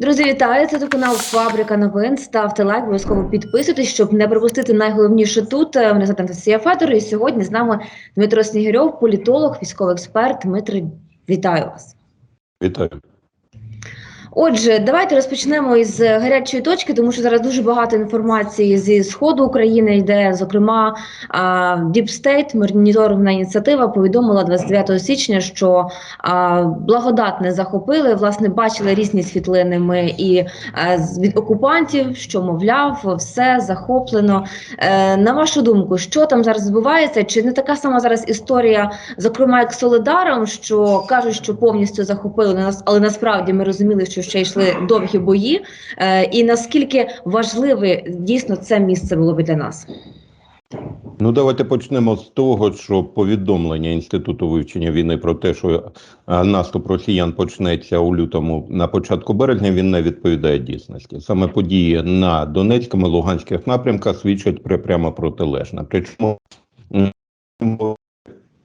Друзі, вітаю! Це канал Фабрика новин. Ставте лайк, обов'язково підписуйтесь, щоб не пропустити найголовніше тут. Е, Мене звати Анастасія Федор, і сьогодні з нами Дмитро Снігирьов, політолог, військовий експерт. Дмитро, вітаю вас. Вітаю. Отже, давайте розпочнемо із гарячої точки, тому що зараз дуже багато інформації зі сходу України йде. Зокрема, Deep State, моніторинговна ініціатива, повідомила 29 січня, що благодатне захопили. Власне, бачили різні світлини. Ми і з- від окупантів, що мовляв, все захоплено. Е, на вашу думку, що там зараз відбувається? Чи не така сама зараз історія, зокрема як з Солидаром, що кажуть, що повністю захопили нас, але насправді ми розуміли, що ще йшли довгі бої. Е, і наскільки важливе дійсно це місце було б для нас? Ну, давайте почнемо з того, що повідомлення Інституту вивчення війни про те, що е, наступ росіян почнеться у лютому на початку березня, він не відповідає дійсності. Саме події на Донецькому і Луганських напрямках свідчать прямо протилежне. Причому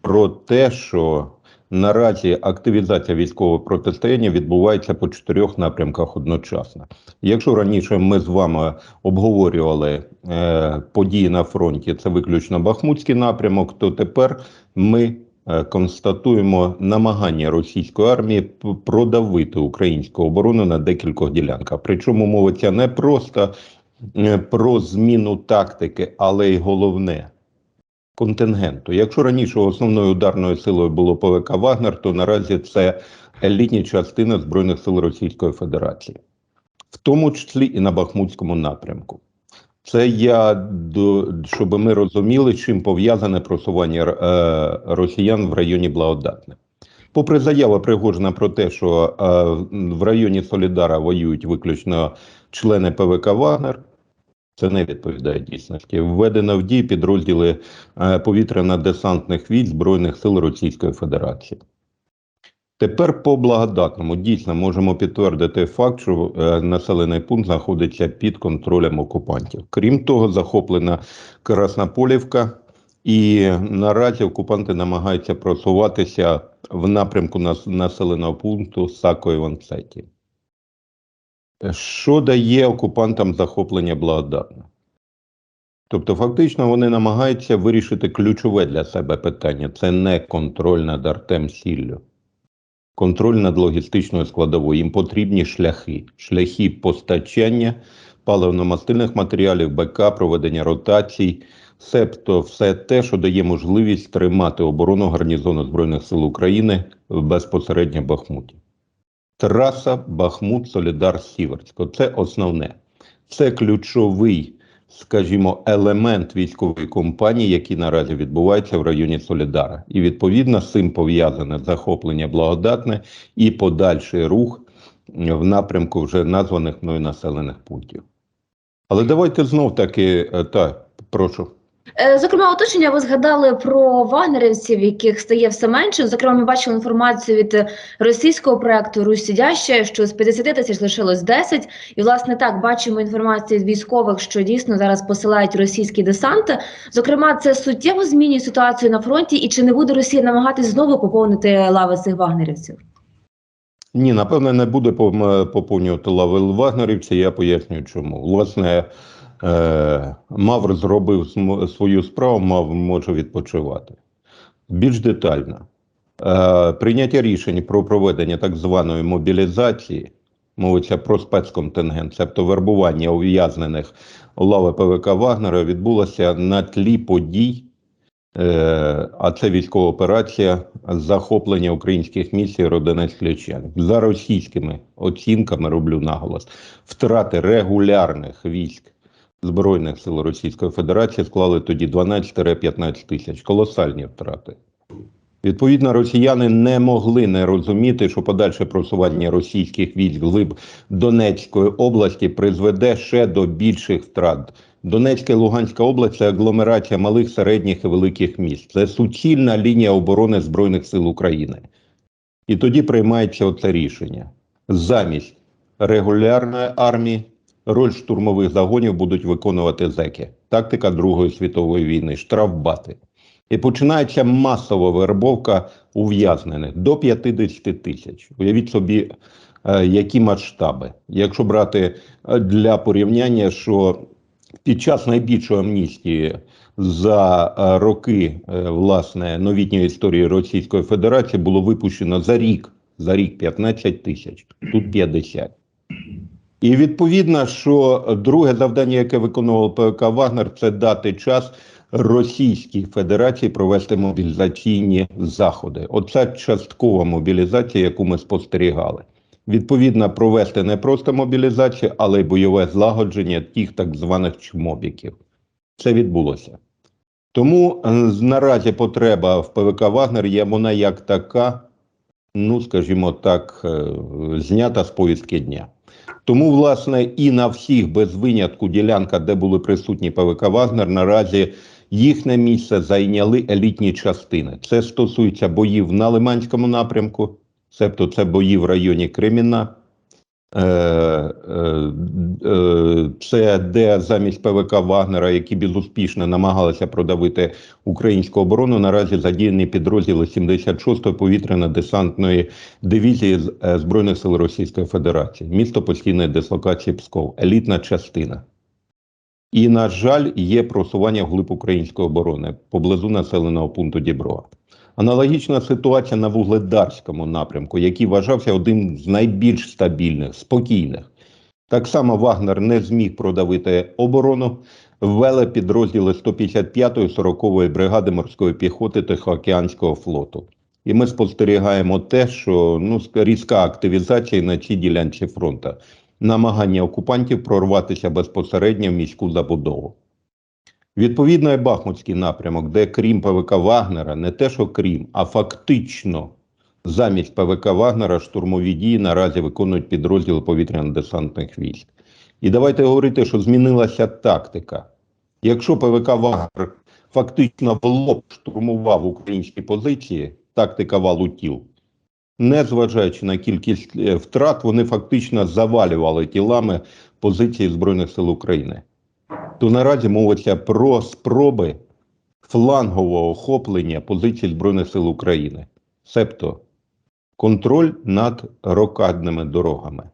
про те, що наразі активізація військового протистояння відбувається по чотирьох напрямках одночасно. Якщо раніше ми з вами обговорювали е, події на фронті, це виключно Бахмутський напрямок, то тепер ми е, констатуємо намагання російської армії продавити українську оборону на декількох ділянках. Причому мовиться не просто е, про зміну тактики, але й головне. Контингенту. Якщо раніше основною ударною силою було ПВК Вагнер, то наразі це елітні частини Збройних сил Російської Федерації в тому числі і на Бахмутському напрямку. Це я до щоб ми розуміли, чим пов'язане просування е, росіян в районі Благодатне. Попри заяву Пригожина про те, що е, в районі Солідара воюють виключно члени ПВК Вагнер, це не відповідає дійсності. Введено в дії підрозділи е, повітряно-десантних військ Збройних сил Російської Федерації. Тепер по благодатному дійсно можемо підтвердити факт, що е, населений пункт знаходиться під контролем окупантів. Крім того, захоплена Краснополівка, і наразі окупанти намагаються просуватися в напрямку населеного пункту Сако Іванцеті. Що дає окупантам захоплення благодатне? Тобто, фактично, вони намагаються вирішити ключове для себе питання: це не контроль над Артем Сіллю контроль над логістичною складовою. Їм потрібні шляхи, шляхи постачання паливно-мастильних матеріалів, БК, проведення ротацій, себто все те, що дає можливість тримати оборону гарнізону Збройних сил України в безпосередньо Бахмуті. Траса Бахмут, Солідар, Сіверськ. Це основне. Це ключовий, скажімо, елемент військової кампанії, який наразі відбувається в районі Солідара. І відповідно з цим пов'язане захоплення благодатне і подальший рух в напрямку вже названих мною населених пунктів. Але давайте знов таки, е, так, прошу. Е, Зокрема, уточнення ви згадали про вагнерівців, яких стає все менше. Зокрема, ми бачили інформацію від е, російського проекту Русь сидяща, що з 50 тисяч лишилось 10. І власне так бачимо інформацію від військових, що дійсно зараз посилають російські десанти. Зокрема, це суттєво змінює ситуацію на фронті, і чи не буде Росія намагатись знову поповнити лави цих вагнерівців? Ні, напевне, не буде поповнювати лави вагнерівця. Я пояснюю, чому. Власне, е, Мавр зробив свою справу, мав може відпочивати. Більш детально. Е, прийняття рішень про проведення так званої мобілізації, мовиться про спецконтингент, тобто вербування ув'язнених лави ПВК Вагнера, відбулося на тлі подій. Е, а це військова операція захоплення українських місій Родинець Клячан. За російськими оцінками роблю наголос. Втрати регулярних військ Збройних сил Російської Федерації склали тоді 12-15 тисяч. Колосальні втрати. Відповідно, росіяни не могли не розуміти, що подальше просування російських військ глиб Донецької області призведе ще до більших втрат. Донецька і Луганська область це агломерація малих, середніх і великих міст. Це суцільна лінія оборони Збройних сил України. І тоді приймається оце рішення. Замість регулярної армії роль штурмових загонів будуть виконувати зеки. Тактика Другої світової війни, штрафбати. І починається масова вербовка ув'язнених до 50 тисяч. Уявіть собі е, які масштаби. Якщо брати е, для порівняння, що під час найбільшої амністії за е, роки власне новітньої історії Російської Федерації було випущено за рік, за рік 15 тисяч, тут 50. І відповідно, що друге завдання, яке виконував ПВК Вагнер, це дати час Російській Федерації провести мобілізаційні заходи. Оце часткова мобілізація, яку ми спостерігали. Відповідно, провести не просто мобілізацію, але й бойове злагодження тих так званих чмобіків. Це відбулося. Тому е, наразі потреба в ПВК Вагнер є вона як така, ну скажімо так, е, знята з повістки дня. Тому, власне, і на всіх без винятку ділянка, де були присутні ПВК Вагнер, наразі їхнє місце зайняли елітні частини. Це стосується боїв на Лиманському напрямку, себто це бої в районі Креміна. Е, е, Це де замість ПВК Вагнера, які безуспішно намагалися продавити українську оборону, наразі задіяні підрозділи 76-ї повітряно-десантної дивізії е, Збройних сил Російської Федерації, місто постійної дислокації Псков, елітна частина. І, на жаль, є просування вглиб української оборони поблизу населеного пункту Діброва. Аналогічна ситуація на Вугледарському напрямку, який вважався одним з найбільш стабільних, спокійних. Так само Вагнер не зміг продавити оборону, ввели підрозділи 155-ї 40-ї бригади морської піхоти Тихоокеанського флоту. І ми спостерігаємо те, що ну, різка активізація на цій ділянці фронту, намагання окупантів прорватися безпосередньо в міську забудову. Відповідно, і Бахмутський напрямок, де крім ПВК Вагнера, не те, що крім, а фактично замість ПВК Вагнера штурмові дії наразі виконують підрозділи повітряно-десантних військ. І давайте говорити, що змінилася тактика. Якщо ПВК Вагнер фактично в лоб штурмував українські позиції, тактика валу тіл, незважаючи на кількість е, втрат, вони фактично завалювали тілами позиції Збройних сил України. То наразі мовиться про спроби флангового охоплення позицій Збройних сил України, себто контроль над рокадними дорогами,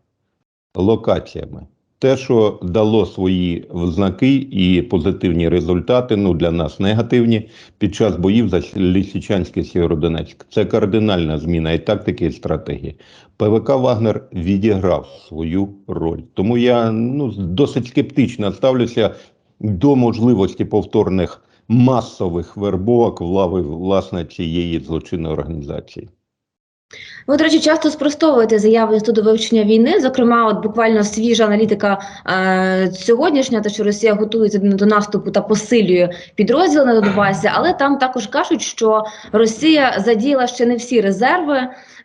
локаціями. Те, що дало свої знаки і позитивні результати, ну для нас негативні, під час боїв за Лісичанський Сєвєродонецьк. Це кардинальна зміна і тактики, і стратегії. ПВК Вагнер відіграв свою роль. Тому я ну, досить скептично ставлюся до можливості повторних масових вербовок в лави власне цієї злочинної організації. Ви, до речі, часто спростовуєте заяви Інституту вивчення війни. Зокрема, от буквально свіжа аналітика е, сьогоднішня, те, що Росія готується до наступу та посилює підрозділи на Донбасі, але там також кажуть, що Росія задіяла ще не всі резерви.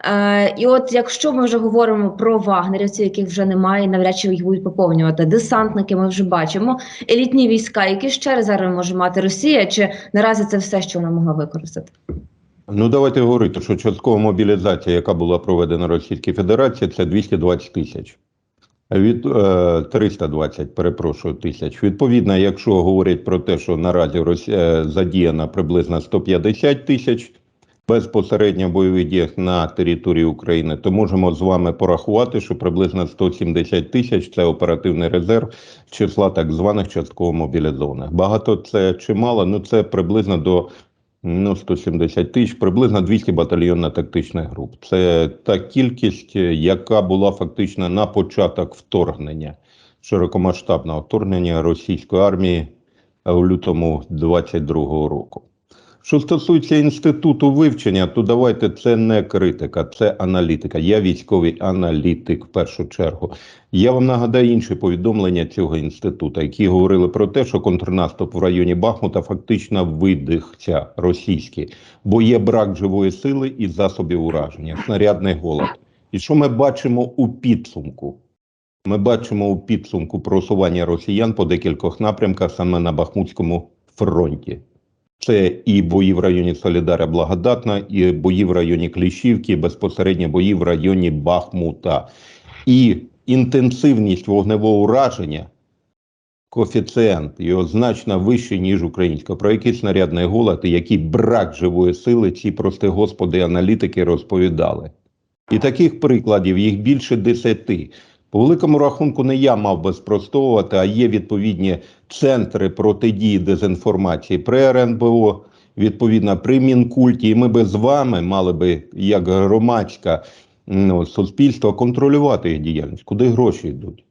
Е, і от якщо ми вже говоримо про вагнерівців, яких вже немає, навряд чи їх будуть поповнювати. Десантники ми вже бачимо. Елітні війська, які ще резерви може мати Росія, чи наразі це все, що вона могла використати? Ну, давайте говорити, що часткова мобілізація, яка була проведена Російській Федерації, це 220 тисяч. Від е, 320, перепрошую, тисяч. Відповідно, якщо говорять про те, що наразі Росія задіяна приблизно 150 тисяч безпосередньо бойових діях на території України, то можемо з вами порахувати, що приблизно 170 тисяч це оперативний резерв числа так званих частково мобілізованих. Багато це чи мало? Ну це приблизно до Ну, 170 тисяч, приблизно 200 батальйонно-тактичних груп. Це та кількість, яка була фактично на початок вторгнення, широкомасштабного вторгнення російської армії в лютому 22-го року. Що стосується інституту вивчення, то давайте це не критика, це аналітика. Я військовий аналітик в першу чергу. Я вам нагадаю інші повідомлення цього інституту, які говорили про те, що контрнаступ в районі Бахмута фактично видихся російський, бо є брак живої сили і засобів ураження, снарядний голод. І що ми бачимо у підсумку? Ми бачимо у підсумку просування росіян по декількох напрямках саме на Бахмутському фронті. Це і бої в районі Солідара Благодатна, і бої в районі Кліщівки, безпосередньо бої в районі Бахмута. І інтенсивність вогневого ураження, коефіцієнт його значно вищий, ніж українська. Про який снарядний голод і який брак живої сили ці прости господи аналітики розповідали. І таких прикладів їх більше десяти. По великому рахунку, не я мав би спростовувати, а є відповідні центри протидії дезінформації при РНБО, відповідно при Мінкульті. І ми би з вами мали би, як громадська ну, суспільство, контролювати їх діяльність, куди гроші йдуть.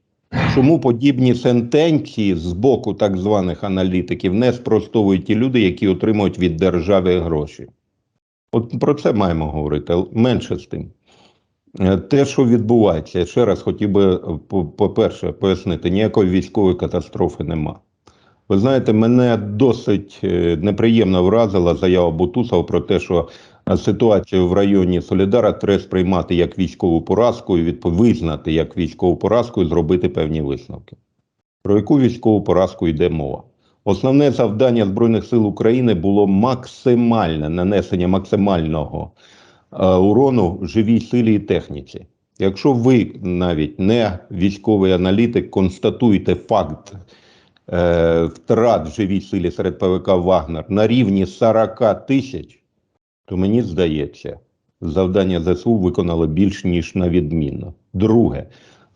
Чому подібні сентенції з боку так званих аналітиків не спростовують ті люди, які отримують від держави гроші? От про це маємо говорити, менше з тим. Е, Те, що відбувається, я ще раз хотів би, е, по- по-перше, пояснити, ніякої військової катастрофи нема. Ви знаєте, мене досить е, неприємно вразила заява Бутусова про те, що ситуацію в районі Солідара треба сприймати як військову поразку і визнати як військову поразку і зробити певні висновки. Про яку військову поразку йде мова? Основне завдання Збройних сил України було максимальне нанесення максимального урону живій силі і техніці. Якщо ви навіть не військовий аналітик, констатуєте факт е, втрат живій силі серед ПВК Вагнер на рівні 40 тисяч, то мені здається, завдання ЗСУ виконали більш ніж на відмінно. Друге,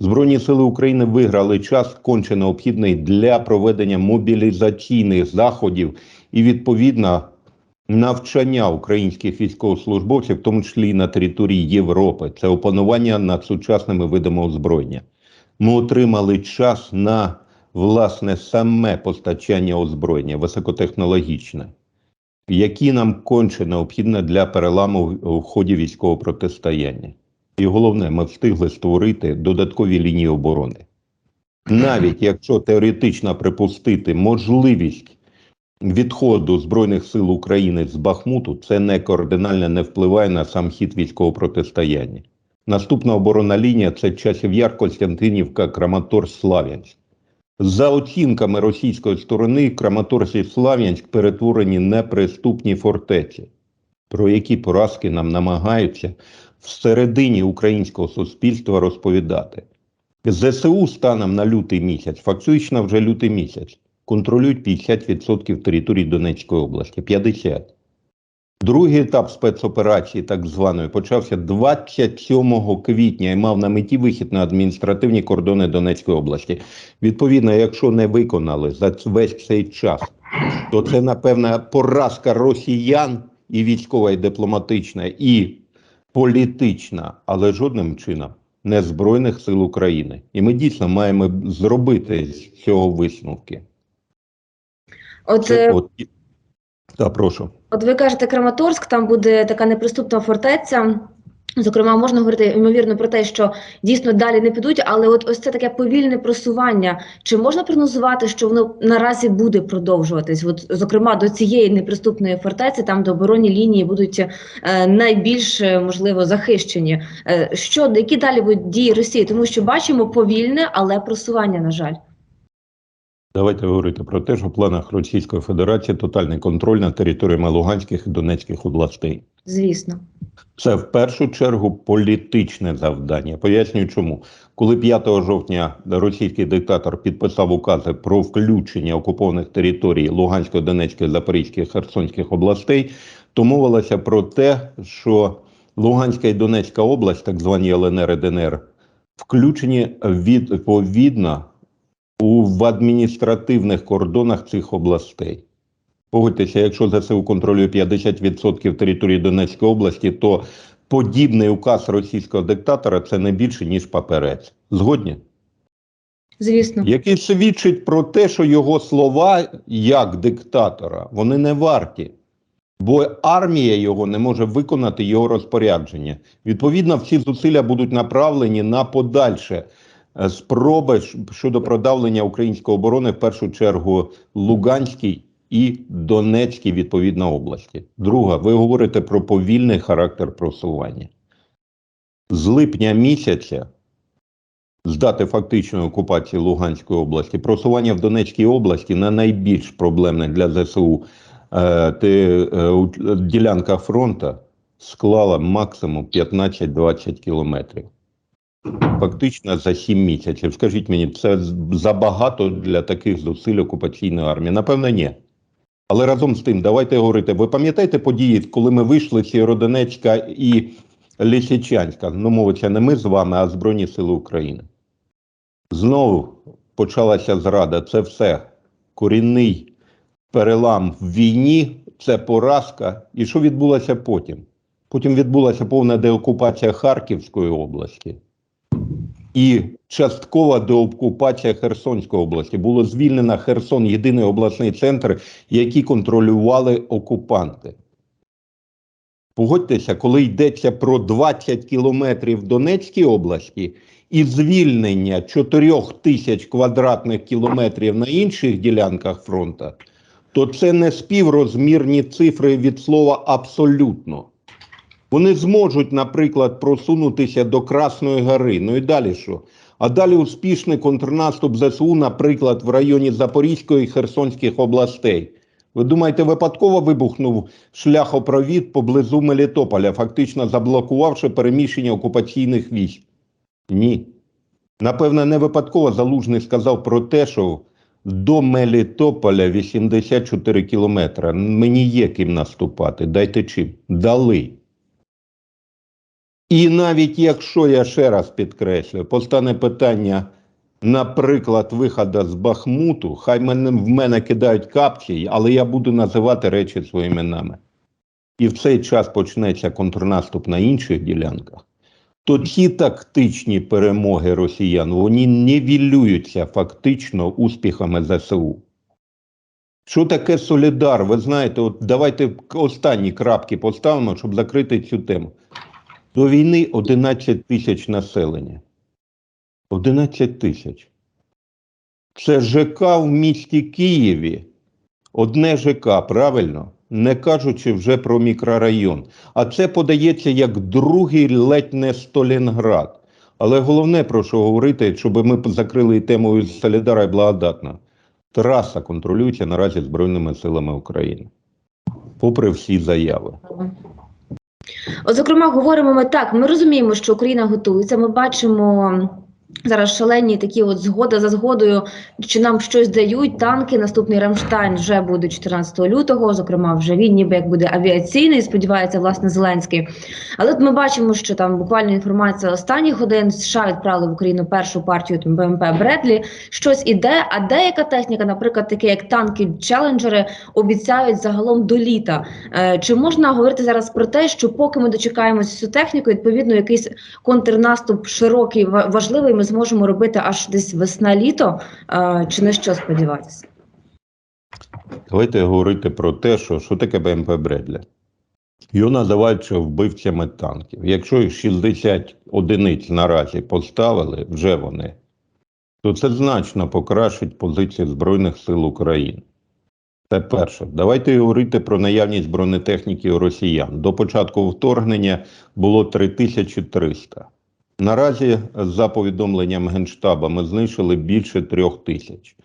Збройні сили України виграли час конче необхідний для проведення мобілізаційних заходів і відповідно навчання українських військовослужбовців, в тому числі і на території Європи. Це опанування над сучасними видами озброєння. Ми отримали час на власне саме постачання озброєння високотехнологічне, які нам конче необхідне для переламу в ході військового протистояння. І головне, ми встигли створити додаткові лінії оборони. Навіть якщо теоретично припустити можливість відходу Збройних сил України з Бахмуту, це не кардинально не впливає на сам хід військового протистояння. Наступна оборонна лінія це часів Яр, Костянтинівка, Краматорськ, Слав'янськ. За оцінками російської сторони, Краматорськ і Слав'янськ перетворені неприступні фортеці, про які поразки нам намагаються всередині українського суспільства розповідати. ЗСУ станом на лютий місяць, фактично вже лютий місяць, контролюють 50% території Донецької області. 50%. Другий етап спецоперації, так званої, почався 27 квітня і мав на меті вихід на адміністративні кордони Донецької області. Відповідно, якщо не виконали за весь цей час, то це, напевно, поразка росіян і військова, і дипломатична, і політична, але жодним чином не Збройних сил України. І ми дійсно маємо зробити з цього висновки. От, Це, е, от, та, прошу. от ви кажете, Краматорськ, там буде така неприступна фортеця. Зокрема, можна говорити ймовірно про те, що дійсно далі не підуть, але от ось це таке повільне просування. Чи можна прогнозувати, що воно наразі буде продовжуватись? От, зокрема, до цієї неприступної фортеці, там де оборонні лінії будуть е, найбільш е, можливо захищені. Е, що які далі будуть дії Росії? Тому що бачимо повільне, але просування, на жаль. Давайте говорити про те, що в планах Російської Федерації тотальний контроль над територіями Луганських і Донецьких областей. Звісно, Це в першу чергу політичне завдання. Пояснюю, чому коли 5 жовтня російський диктатор підписав укази про включення окупованих територій Луганської, Донецької, Запорізької, Херсонських областей, то мовилося про те, що Луганська і Донецька область, так звані ЛНР і ДНР, включені відповідно у в адміністративних кордонах цих областей. Погодьтеся, якщо ЗСУ контролює 50% території Донецької області, то подібний указ російського диктатора це не більше, ніж паперець. Згодні? звісно. Який свідчить про те, що його слова як диктатора, вони не варті. Бо армія його не може виконати його розпорядження. Відповідно, всі зусилля будуть направлені на подальше спроби щодо продавлення української оборони, в першу чергу Луганській і Донецькій, відповідно, області. Друга, ви говорите про повільний характер просування. З липня місяця з дати фактичної окупації Луганської області, просування в Донецькій області на найбільш проблемне для ЗСУ е, е, у- ділянка фронту склала максимум 15-20 кілометрів. Фактично за 7 місяців. Скажіть мені, це забагато для таких зусиль окупаційної армії? Напевно, ні. Але разом з тим, давайте говорити. Ви пам'ятаєте події, коли ми вийшли з Сєвєродонецька і Лисичанська, ну мовиться не ми з вами, а Збройні Сили України. Знову почалася зрада. Це все корінний перелам в війні, це поразка. І що відбулося потім? Потім відбулася повна деокупація Харківської області і часткова деокупація Херсонської області. Було звільнено Херсон, єдиний обласний центр, який контролювали окупанти. Погодьтеся, коли йдеться про 20 кілометрів в Донецькій області і звільнення 4 тисяч квадратних кілометрів на інших ділянках фронту, то це не співрозмірні цифри від слова абсолютно. Вони зможуть, наприклад, просунутися до Красної гори. Ну і далі що? А далі успішний контрнаступ ЗСУ, наприклад, в районі Запорізької і Херсонських областей. Ви думаєте, випадково вибухнув шляхопровід поблизу Мелітополя, фактично заблокувавши переміщення окупаційних військ? Ні. Напевно, не випадково Залужний сказав про те, що до Мелітополя 84 кілометри. Мені є ким наступати. Дайте чим. Дали. І навіть якщо я ще раз підкреслю, постане питання, наприклад, виходу з Бахмуту, хай мене, в мене кидають капці, але я буду називати речі своїми іменами. І в цей час почнеться контрнаступ на інших ділянках, то ці тактичні перемоги росіян вони нівелюються фактично успіхами ЗСУ. Що таке Солідар? Ви знаєте, от давайте останні крапки поставимо, щоб закрити цю тему. До війни 11 тисяч населення. 11 тисяч. Це ЖК в місті Києві. Одне ЖК, правильно? Не кажучи вже про мікрорайон. А це подається як другий ледь не Сталінград. Але головне, про що говорити, щоб ми закрили тему Солідара і Благодатна. Траса контролюється наразі Збройними силами України. Попри всі заяви. От, зокрема, говоримо ми так. Ми розуміємо, що Україна готується. Ми бачимо зараз шалені такі от згода за згодою, чи нам щось дають. Танки. Наступний Рамштайн вже буде 14 лютого. Зокрема, вже він ніби як буде авіаційний. Сподівається, власне, Зеленський. Але от ми бачимо, що там буквально інформація останніх годин США відправили в Україну першу партію там, БМП Бредлі. Щось іде. А деяка техніка, наприклад, таке як танки Челенджери, обіцяють загалом до літа. Е, чи можна говорити зараз про те, що поки ми дочекаємося цю техніку, відповідно, якийсь контрнаступ широкий, ва- важливий, ми зможемо робити аж десь весна-літо, чи на що сподіватися? Давайте говорити про те, що, що таке БМП Бредлі. Його називають вбивцями танків. Якщо їх 60 одиниць наразі поставили, вже вони, то це значно покращить позиції Збройних сил України. Це перше. Давайте говорити про наявність бронетехніки у росіян. До початку вторгнення було 3300. Наразі, за повідомленням Генштаба, ми знищили більше трьох тисяч.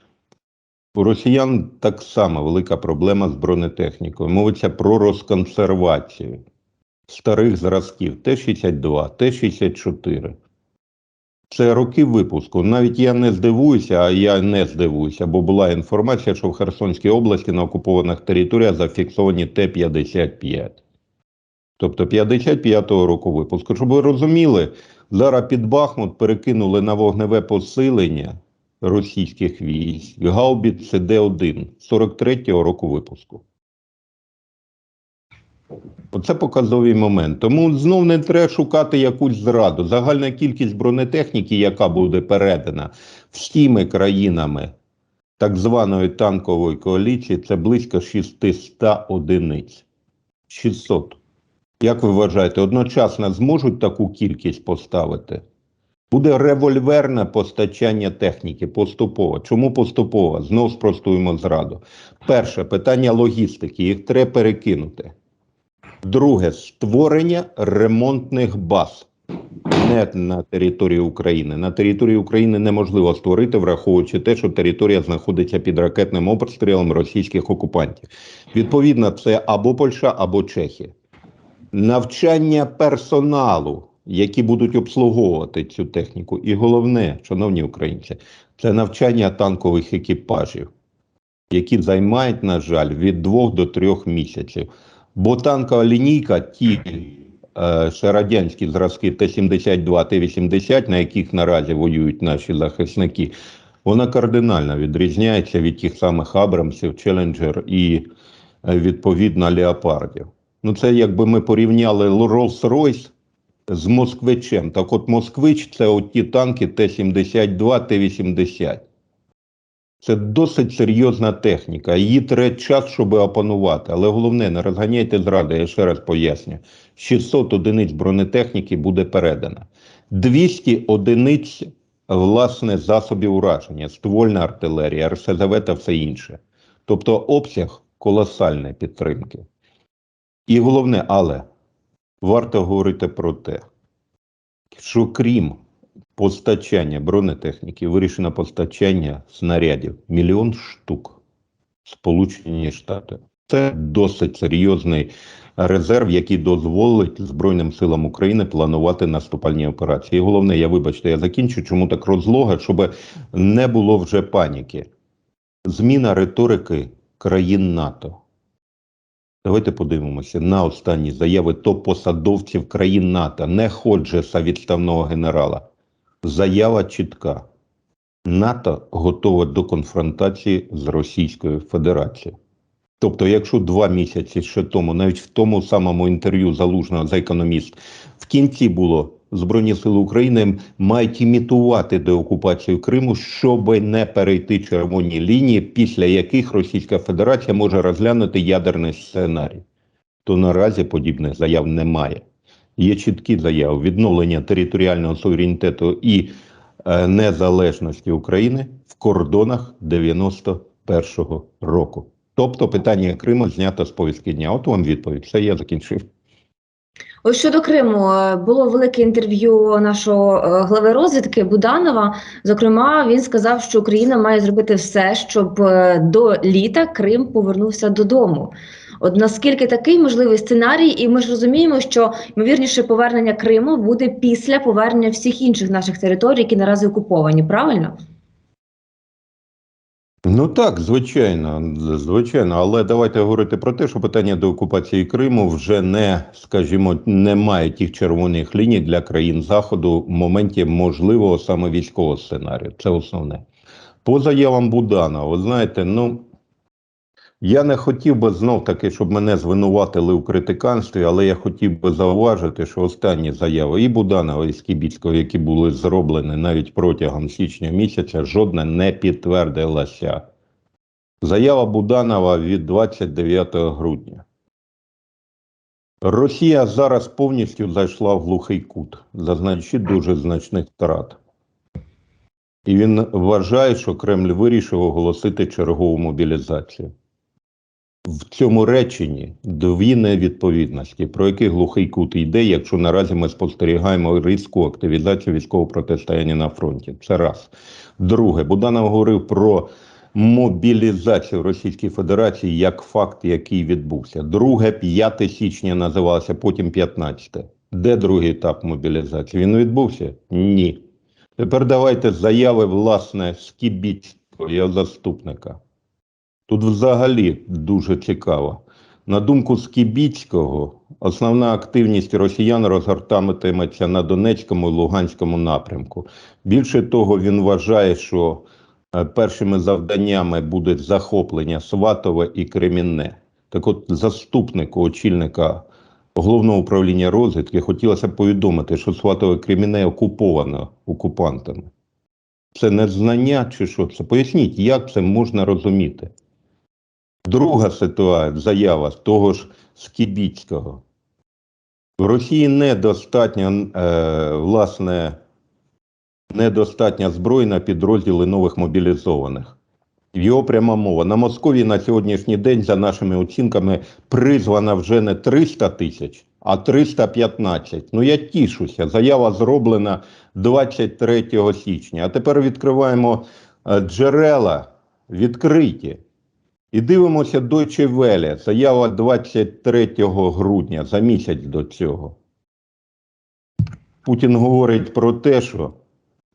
У росіян так само велика проблема з бронетехнікою. Мовиться про розконсервацію старих зразків Т-62, Т-64. Це роки випуску. Навіть я не здивуюся, а я не здивуюся, бо була інформація, що в Херсонській області на окупованих територіях зафіксовані Т-55. Тобто 55-го року випуску. Щоб ви розуміли, зараз під Бахмут перекинули на вогневе посилення російських військ гаубіц Д-1 43-го року випуску. Оце показовий момент. Тому знов не треба шукати якусь зраду. Загальна кількість бронетехніки, яка буде передана всіми країнами так званої танкової коаліції, це близько 600 одиниць. 600. Як ви вважаєте, одночасно зможуть таку кількість поставити? Буде револьверне постачання техніки поступово. Чому поступово? Знов спростуємо зраду. Перше питання логістики. Їх треба перекинути. Друге створення ремонтних баз. Не на території України. На території України неможливо створити, враховуючи те, що територія знаходиться під ракетним обстрілом російських окупантів. Відповідно, це або Польща, або Чехія. Навчання персоналу, які будуть обслуговувати цю техніку. І головне, шановні українці, це навчання танкових екіпажів, які займають, на жаль, від двох до трьох місяців. Бо танкова лінійка, ті е, ще радянські зразки Т-72, Т-80, на яких наразі воюють наші захисники, вона кардинально відрізняється від тих самих Абрамсів, Челенджер і е, відповідно Леопардів. Ну, це якби ми порівняли Rolls-Royce з Москвичем. Так от Москвич це от ті танки Т-72, Т-80. Це досить серйозна техніка. Її треба час, щоб опанувати. Але головне, не розганяйте зради, я ще раз поясню. 600 одиниць бронетехніки буде передано. 200 одиниць власне засобів ураження, ствольна артилерія, РСЗВ та все інше. Тобто обсяг колосальної підтримки. І головне, але варто говорити про те, що крім постачання бронетехніки, вирішено постачання снарядів мільйон штук Сполучені Штати. Це досить серйозний резерв, який дозволить Збройним силам України планувати наступальні операції. І головне, я вибачте, я закінчу, чому так розлога, щоб не було вже паніки. Зміна риторики країн НАТО. Давайте подивимося на останні заяви топ-посадовців країн НАТО, не Ходжеса відставного генерала. Заява чітка. НАТО готова до конфронтації з Російською Федерацією. Тобто, якщо два місяці ще тому, навіть в тому самому інтерв'ю залужного за економіст, в кінці було Збройні Сили України мають імітувати деокупацію Криму, щоб не перейти червоні лінії, після яких Російська Федерація може розглянути ядерний сценарій. То наразі подібних заяв немає. Є чіткі заяви відновлення територіального суверенітету і е, незалежності України в кордонах 91-го року. Тобто питання Криму знято з повістки дня. От вам відповідь. Все, я закінчив. Ось щодо Криму е, було велике інтерв'ю нашого е, глави розвідки Буданова. Зокрема, він сказав, що Україна має зробити все, щоб е, до літа Крим повернувся додому. От наскільки такий можливий сценарій, і ми ж розуміємо, що ймовірніше повернення Криму буде після повернення всіх інших наших територій, які наразі окуповані, правильно? Ну так, звичайно, звичайно, але давайте говорити про те, що питання до окупації Криму вже не, скажімо, не має тих червоних ліній для країн Заходу в моменті можливого саме військового сценарію. Це основне. По заявам Будана, ви знаєте, ну я не хотів би знов таки, щоб мене звинуватили у критиканстві, але я хотів би зауважити, що останні заяви і Буданова, і Скібіцького, які були зроблені навіть протягом січня місяця, жодна не підтвердилася. Заява Буданова від 29 грудня. Росія зараз повністю зайшла в глухий кут, зазнаючи дуже значних втрат. І він вважає, що Кремль вирішив оголосити чергову мобілізацію. В цьому реченні дві невідповідності, про які глухий кут йде, якщо наразі ми спостерігаємо різку активізацію військового протистояння на фронті. Це раз. Друге, Буданов говорив про мобілізацію Російської Федерації як факт, який відбувся. Друге, 5 січня називалося, потім 15. Де другий етап мобілізації? Він відбувся? Ні. Тепер давайте заяви, власне, Скібіцького, його заступника. Тут взагалі дуже цікаво. На думку Скібіцького, основна активність росіян розгортатиметься на Донецькому і Луганському напрямку. Більше того, він вважає, що е, першими завданнями буде захоплення Сватове і Кремінне. Так от, заступнику очільника головного управління розвідки хотілося б повідомити, що Сватове Кремінне окуповано окупантами. Це не знання чи що це? Поясніть, як це можна розуміти. Друга ситуація, заява того ж Скібіцького. В Росії недостатньо, е, власне, недостатня зброї на підрозділи нових мобілізованих. Його пряма мова. На Москові на сьогоднішній день, за нашими оцінками, призвана вже не 300 тисяч, а 315. Ну я тішуся. Заява зроблена 23 січня. А тепер відкриваємо е, джерела відкриті. І дивимося Deutsche Welle, заява 23 грудня, за місяць до цього. Путін говорить про те, що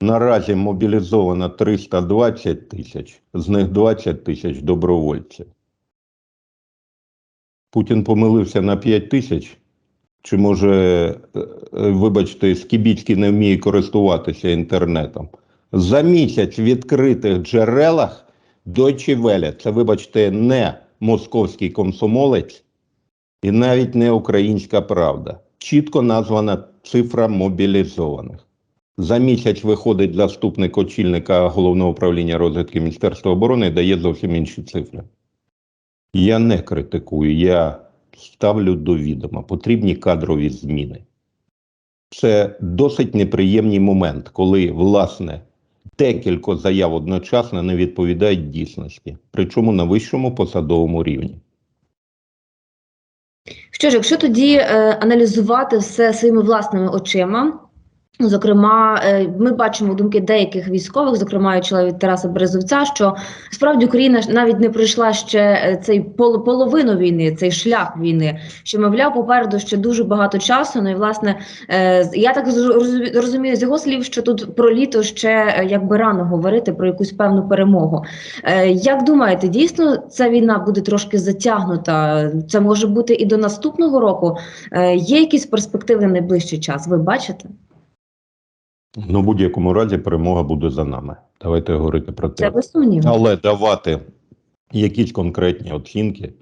наразі мобілізовано 320 тисяч, з них 20 тисяч добровольців. Путін помилився на 5 тисяч, Чи може, е, е, вибачте, Скібіцький не вміє користуватися інтернетом? За місяць в відкритих джерелах Deutsche Welle, це, вибачте, не московський комсомолець і навіть не українська правда. Чітко названа цифра мобілізованих. За місяць виходить заступник очільника головного управління розвідки Міністерства оборони і дає зовсім інші цифри. Я не критикую, я ставлю до відома. Потрібні кадрові зміни. Це досить неприємний момент, коли, власне, декілька заяв одночасно не відповідають дійсності, причому на вищому посадовому рівні. Що ж, якщо тоді е, аналізувати все своїми власними очима, зокрема, е, ми бачимо думки деяких військових, зокрема і чоловік Тараса Березовця, що справді Україна навіть не пройшла ще е, цей пол, половину війни, цей шлях війни. Що мовляв, попереду ще дуже багато часу. Ну і власне, е, я так розумію з його слів, що тут про літо ще якби рано говорити про якусь певну перемогу. Як думаєте, дійсно ця війна буде трошки затягнута? Це може бути і до наступного року. Є якісь перспективи на найближчий час? Ви бачите? Ну, в будь-якому разі перемога буде за нами. Давайте говорити про те. Це. Але давати якісь конкретні оцінки,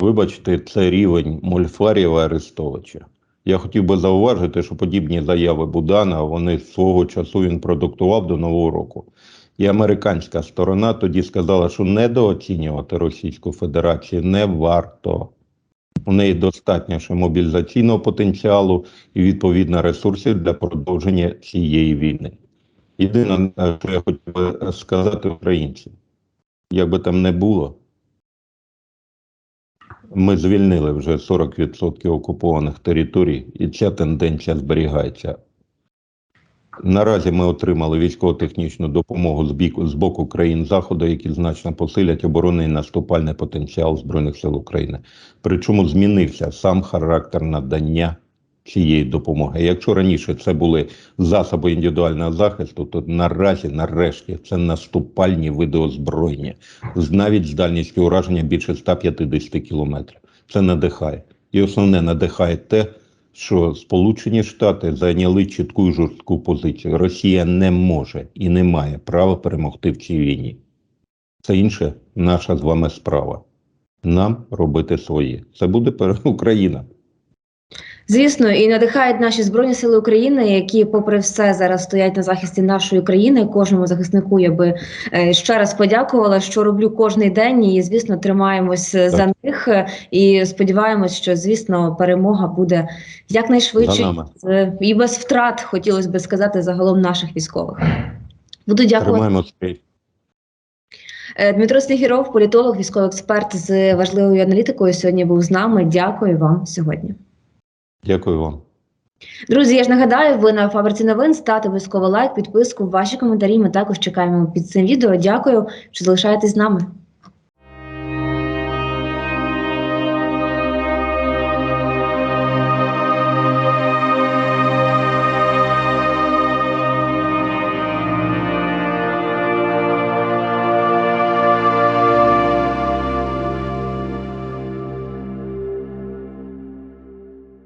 вибачте, це рівень Мольфарєва Арестовича. Я хотів би зауважити, що подібні заяви Будана вони свого часу він продуктував до Нового року. І американська сторона тоді сказала, що недооцінювати Російську Федерацію не варто. У неї достатньо ще мобілізаційного потенціалу і відповідно ресурсів для продовження цієї війни. Єдине, що я хотів би сказати українцям, як би там не було, ми звільнили вже 40% окупованих територій, і ця тенденція зберігається. Наразі ми отримали військово-технічну допомогу з, біку, з боку країн Заходу, які значно посилять оборонний наступальний потенціал Збройних сил України. Причому змінився сам характер надання цієї допомоги. Якщо раніше це були засоби індивідуального захисту, то наразі, нарешті, це наступальні види озброєння, навіть з дальністю ураження більше 150 кілометрів. Це надихає. І основне надихає те, що Сполучені Штати зайняли чітку і жорстку позицію. Росія не може і не має права перемогти в цій війні. Це інше наша з вами справа. Нам робити своє. Це буде Україна. Звісно, і надихають наші збройні сили України, які, попри все, зараз стоять на захисті нашої країни. Кожному захиснику я би е, ще раз подякувала, що роблю кожний день. І звісно, тримаємось е, за них е, і сподіваємось, що звісно перемога буде якнайшвидше і без втрат, хотілося би сказати, загалом наших військових. Буду дякувати. Дмитро Снігіров, політолог, військовий експерт з важливою аналітикою. Сьогодні був з нами. Дякую вам сьогодні. Дякую вам. Друзі, я ж нагадаю, ви на фабриці новин ставте обов'язково лайк, підписку, ваші коментарі. Ми також чекаємо під цим відео. Дякую, що залишаєтесь з нами.